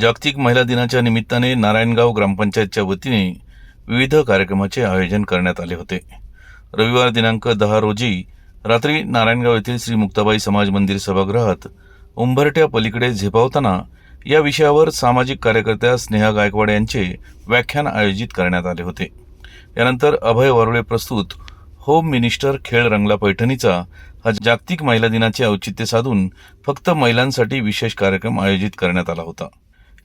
जागतिक महिला दिनाच्या निमित्ताने नारायणगाव ग्रामपंचायतच्या वतीने विविध कार्यक्रमाचे आयोजन करण्यात आले होते. रविवार दिनांक दहा रोजी रात्री नारायणगाव येथील श्री मुक्ताबाई समाज मंदिर सभागृहात उंबरट्या पलीकडे झेपावताना या विषयावर सामाजिक कार्यकर्त्या स्नेहा गायकवाड यांचे व्याख्यान आयोजित करण्यात आले होते. यानंतर अभय वरुळे प्रस्तुत होम मिनिस्टर खेळ रंगला पैठणीचा हा जागतिक महिला दिनाचे औचित्य साधून फक्त महिलांसाठी विशेष कार्यक्रम आयोजित करण्यात आला होता.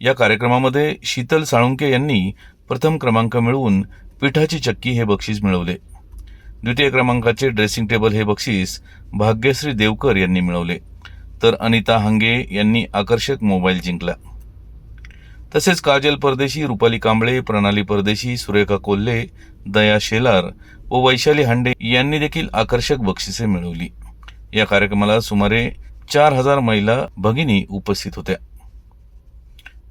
या कार्यक्रमामध्ये शीतल साळुंके यांनी प्रथम क्रमांक मिळवून पिठाची चक्की हे बक्षीस मिळवले. द्वितीय क्रमांकाचे ड्रेसिंग टेबल हे बक्षीस भाग्यश्री देवकर यांनी मिळवले. तर अनिता हंगे यांनी आकर्षक मोबाईल जिंकला. तसेच काजल परदेशी रुपाली कांबळे प्रणाली परदेशी सुरेखा कोल्हे दया शेलार व वैशाली हांडे यांनी देखील आकर्षक बक्षिसे मिळवली. या कार्यक्रमाला सुमारे चार हजार महिला भगिनी उपस्थित होत्या.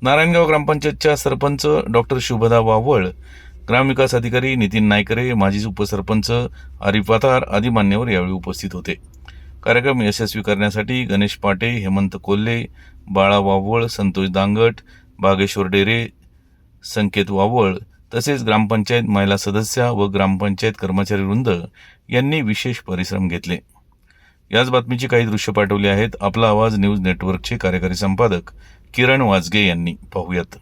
नारायणगाव ग्रामपंचायतच्या सरपंच डॉक्टर शुभदा वावळ ग्रामविकास अधिकारी नितीन नायकरे माजी उपसरपंच आरिफ वातार आदी मान्यवर यावेळी उपस्थित होते. कार्यक्रम यशस्वी करण्यासाठी गणेश पाटे हेमंत कोल्हे बाळा वावळ संतोष दांगट बागेश्वर डेरे संकेत वावळ तसेच ग्रामपंचायत महिला सदस्या व ग्रामपंचायत कर्मचारी वृंद यांनी विशेष परिश्रम घेतले. याच बातमीची काही दृश्य पाठवली आहेत. आपला आवाज न्यूज नेटवर्कचे कार्यकारी संपादक किरण वाजगे यांनी पाहूयात.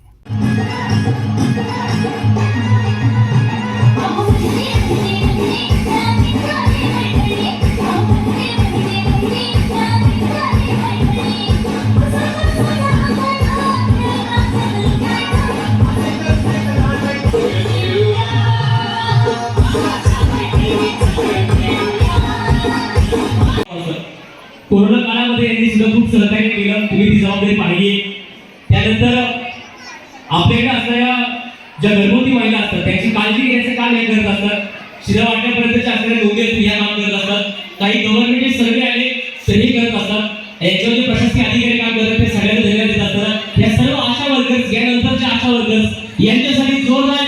कोरोना काळामध्ये यांनी सुद्धा खूप सहकार्य केलं. तुम्ही ती जबाबदारी पाहिली. त्यानंतर आपल्याकडे असणाऱ्या ज्या गर्भवती महिला असतात त्यांची काळजी घेण्याचं काम हे करत असतात. शिरा वाटण्यापर्यंतच्या असणाऱ्या नोंदी या काम करत असतात. काही गव्हर्नमेंटचे सर्वे आले तरी करत असतात. याच्यावर जे प्रशासकीय अधिकारी काम करतात ते सगळ्यांना धन्यवाद देत असतात. या सर्व आशा वर्कर्स यानंतरच्या आशा वर्कर्स यांच्यासाठी जोरदार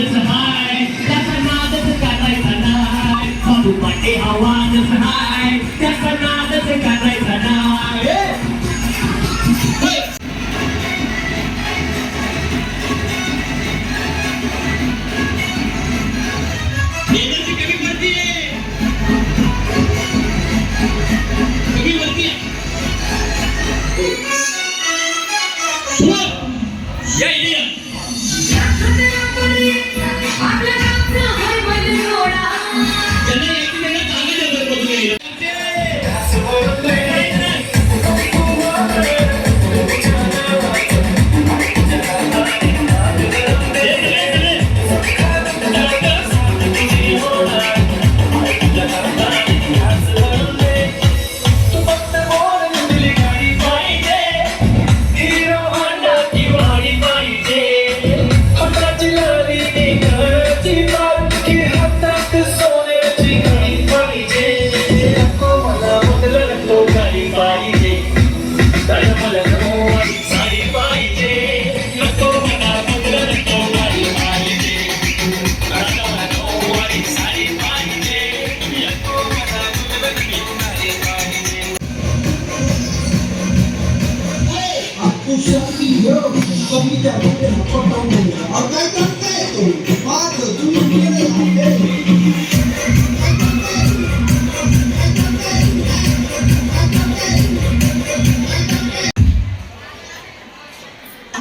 आवाजच हाय,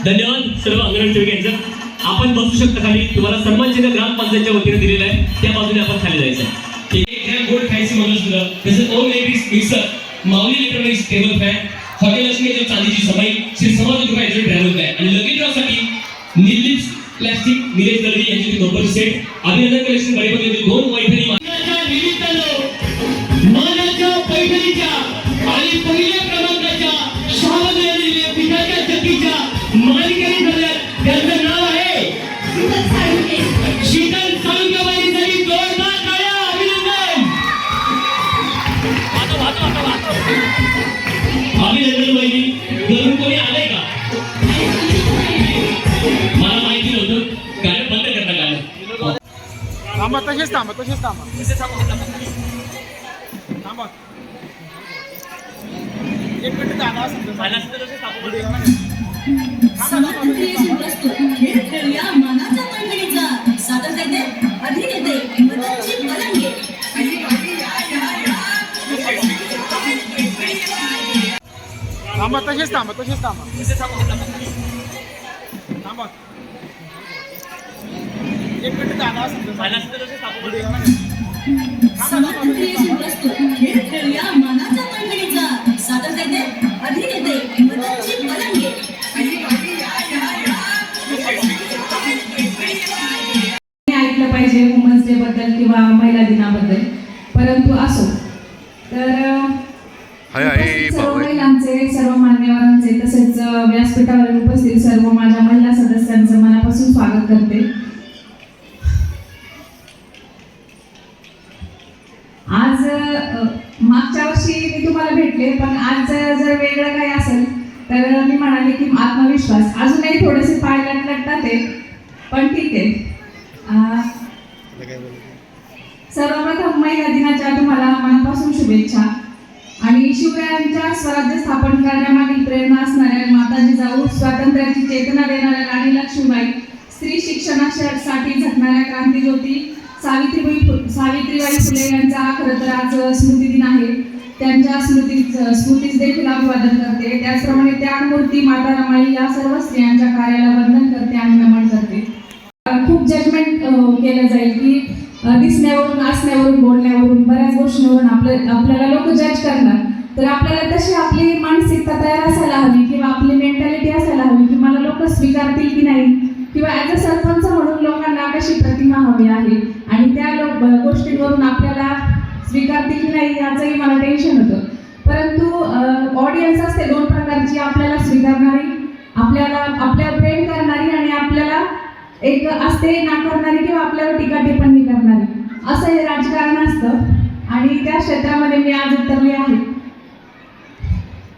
धन्यवाद सर्व अंगणवाडी सेवक यांचं. आपण बसू शकता खाली. तुम्हाला सन्मानचिन्ह ग्रामपंचायतच्या वतीने दिलेलं आहे. त्या बाजूने आपण खाली जायचं आहे. गोड खायची म्हणून सुद्धा जसं Om ladies mixer Mauli electronics table fan hotel Lakshmi चांदीची श्री समाज रुपयाचे ट्रॅव्हल आहे आणि लगेच ड्रॉसाठी निलिप्स प्लास्टिक निलेश दलवी यांचे नोबल सेट अभिनंदन कलेक्शन गणपती थांबा तसेच थांबा तसेच थांबा. थांबा. एक मिनिट दादा असं समर्थ क्रिएशन प्रस्तुत खेळ खेळूया मनाच्या पैठणीचा सादर करते अभिनेते मदनजी पलंगे थांबा तसेच थांबा तसेच थांबा. थांबा. एक मिनिट असं समर्थ क्रिएशन प्रस्तुत खेळ खेळूया मनाच्या पैठणीचा सादर करते अभिनेते किंवा महिला दिनाबद्दल. परंतु असो. तर सर्व महिलांचे सर्व मान्यवरांचे तसेच व्यासपीठावर उपस्थित सर्व माझ्या महिला सदस्यांचं मनापासून स्वागत करते. आज मागच्या वर्षी मी तुम्हाला भेटले पण आज जर वेगळं काही असेल तर मी म्हणाले की आत्मविश्वास. अजूनही थोडेसे पाय लटलटतात पण ठीक आहे. सर्वप्रथम महिला दिनाच्या तुम्हाला मनापासून शुभेच्छा. आणि शिवरायांच्या स्वराज्य स्थापन करण्यामागील प्रेरणा असणाऱ्या माता जिजाऊ स्वातंत्र्याची चेतना देणाऱ्या राणी लक्ष्मीबाई स्त्री शिक्षणासाठी झटणाऱ्या क्रांतीज्योती सावित्रीबाई सावित्रीबाई फुले यांचा खरं तर आज स्मृतिदिन आहे. त्यांच्या स्मृतीच स्मृतीस देखील अभिवादन करते. त्याचप्रमाणे त्यामूर्ती माता रमाई या सर्व स्त्रियांच्या कार्याला वंदन करते आणि नमन करते. खूप जजमेंट केलं जाईल. दिसण्यावरून असण्यावरून बोलण्यावरून बऱ्याच गोष्टीवरून आपलं आपल्याला लोक जज करणार. तर आपल्याला तशी आपली मानसिकता तयार असायला हवी किंवा आपली मेंटॅलिटी असायला हवी की मला लोक स्वीकारतील की नाही. किंवा ॲज अ सरपंच म्हणून लोकांना कशी प्रतिमा हवी आहे आणि त्या लोक गोष्टींवरून आपल्याला स्वीकारतील की नाही याचंही मला टेन्शन होतं. परंतु ऑडियन्स असते दोन प्रकारची आपल्याला स्वीकारणारी आपल्याला आपल्यावर प्रेम करणारी आणि आपल्याला एक असते नाकारणारी किंवा आपल्यावर टीका टिप्पणी करणारी. असं हे राजकारण असतं आणि त्या क्षेत्रामध्ये मी आज उतरले आहे.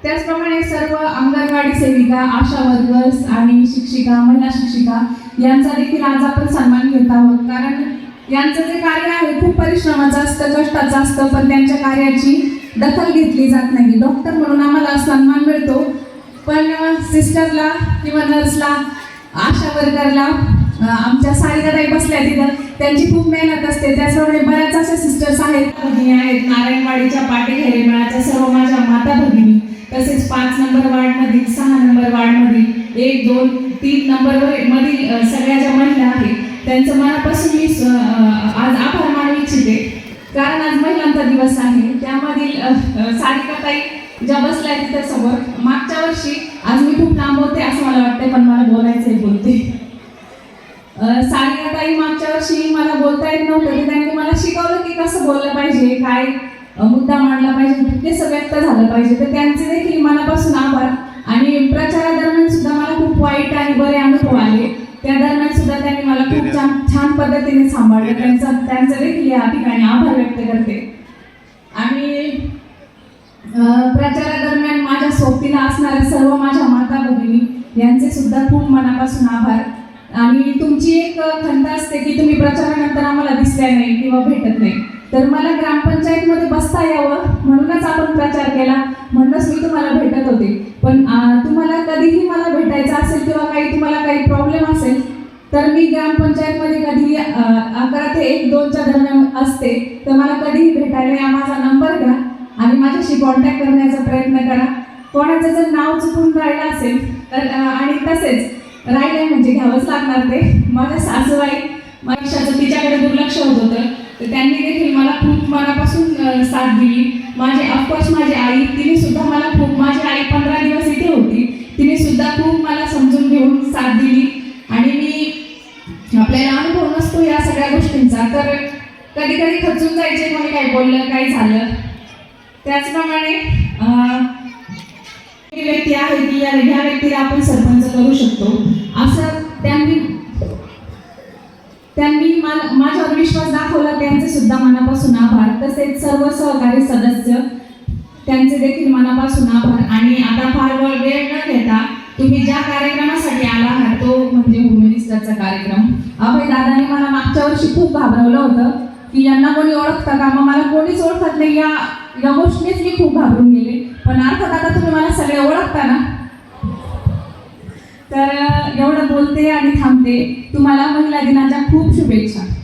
त्याचप्रमाणे सर्व अंगणवाडी सेविका आशा वर्कर्स आणि शिक्षिका महिला शिक्षिका यांचा देखील आज आपण सन्मान घेत आहोत. कारण यांचं जे कार्य आहे खूप परिश्रमाचं असतं कष्टाचं असतं पण त्यांच्या कार्याची दखल घेतली जात नाही. डॉक्टर म्हणून आम्हाला सन्मान मिळतो पण सिस्टरला किंवा नर्सला आशा वर्करला आमच्या साईदाताई बसल्या तिथं. त्यांची खूप मेहनत असते. त्याचप्रमाणे बऱ्याच अशा सिस्टर्स आहेत. भगिनी आहेत. नारायणवाडीच्या पाटेघरे मेळाच्या सर्व माझ्या माता भगिनी. तसेच पाच नंबर वार्डमधील सहा नंबर वार्डमधील एक दोन तीन नंबर मधील सगळ्या ज्या महिला आहेत त्यांचं मनापासून मी आज आभार मानू इच्छिते. कारण आज महिलांचा दिवस आहे. त्यामधील अ, सारिकाताई ज्या बसल्या तिथं समोर मागच्या वर्षी आज मी खूप लांब होते असं मला वाटतंय पण मला बोलायचंय बोलते. अ, सारिकाताई मागच्या वर्षी मला बोलता येत नव्हतं तर त्यांनी मला शिकवलं की कसं बोललं पाहिजे काय मुद्दा मांडला पाहिजे कसं व्यक्त झालं पाहिजे. तर त्यांचे देखील मनापासून आभार. आणि प्रचारादरम्यान सुद्धा मला खूप वाईट आणि बरे अनुभव आले. त्या दरम्यान सुद्धा त्यांनी मला खूप छान छान पद्धतीने सांभाळलं. त्यांचा त्यांचं देखील या ठिकाणी आभार व्यक्त करते. आणि प्रचारादरम्यान माझ्या सोबतीला असणाऱ्या सर्व माझ्या माता भगिनी यांचे सुद्धा खूप मनापासून आभार. आणि तुमची एक खंत असते की तुम्ही प्रचारानंतर आम्हाला दिसल्या नाही किंवा भेटत नाही तर मला ग्रामपंचायतमध्ये बसता यावं म्हणूनच आपण प्रचार केला. म्हणूनच मी तुम्हाला भेटत होते. पण तुम्हाला कधीही मला भेटायचं असेल किंवा काही तुम्हाला काही प्रॉब्लेम असेल तर मी ग्रामपंचायतमध्ये कधी अकरा ते एक दोनच्या दरम्यान असते. तर मला कधीही भेटायला या माझा नंबर घ्या आणि माझ्याशी कॉन्टॅक्ट करण्याचा प्रयत्न करा. कोणाचं जर नाव चुकून राहिलं असेल तर आणि तसेच राहिलंय म्हणजे घ्यावंच लागणार ते. माझ्या सासूबाई माझ्याचं तिच्याकडे दुर्लक्ष होत होतं. तर त्यांनी देखील मला खूप मनापासून साथ दिली. माझे ऑफकोर्स माझी आई तिने सुद्धा मला खूप माझी आई पंधरा दिवस इथे होती. तिने सुद्धा खूप मला समजून घेऊन साथ दिली. आणि मी आपल्याला अनुभव नसतो या सगळ्या गोष्टींचा. तर कधी कधी खचून जायचे कोणी काय बोललं काय झालं. त्याचप्रमाणे आहे की या ह्या व्यक्तीला आपण सरपंच करू शकतो. असं त्यांनी त्यांनी मा- माझ्यावर विश्वास दाखवला त्यांचे सुद्धा मनापासून आभार. तसेच सर्व सहकारी सदस्य त्यांचे देखील मनापासून आभार. आणि आता फार व- वेळ न घेता तुम्ही ज्या कार्यक्रमासाठी आला आहात तो म्हणजे होम मिनिस्टरचा कार्यक्रम. अभय दादाने मला मागच्या वर्षी खूप घाबरवलं होतं की यांना कोणी ओळखतं का? मग मला कोणीच ओळखत नाही या या गोष्टीनेच मी खूप घाबरून गेले. पण अर्थात आता तुम्ही मला सगळे ओळखता ना? तर एवढं बोलते आणि थांबते. तुम्हाला महिला दिनाच्या खूप शुभेच्छा.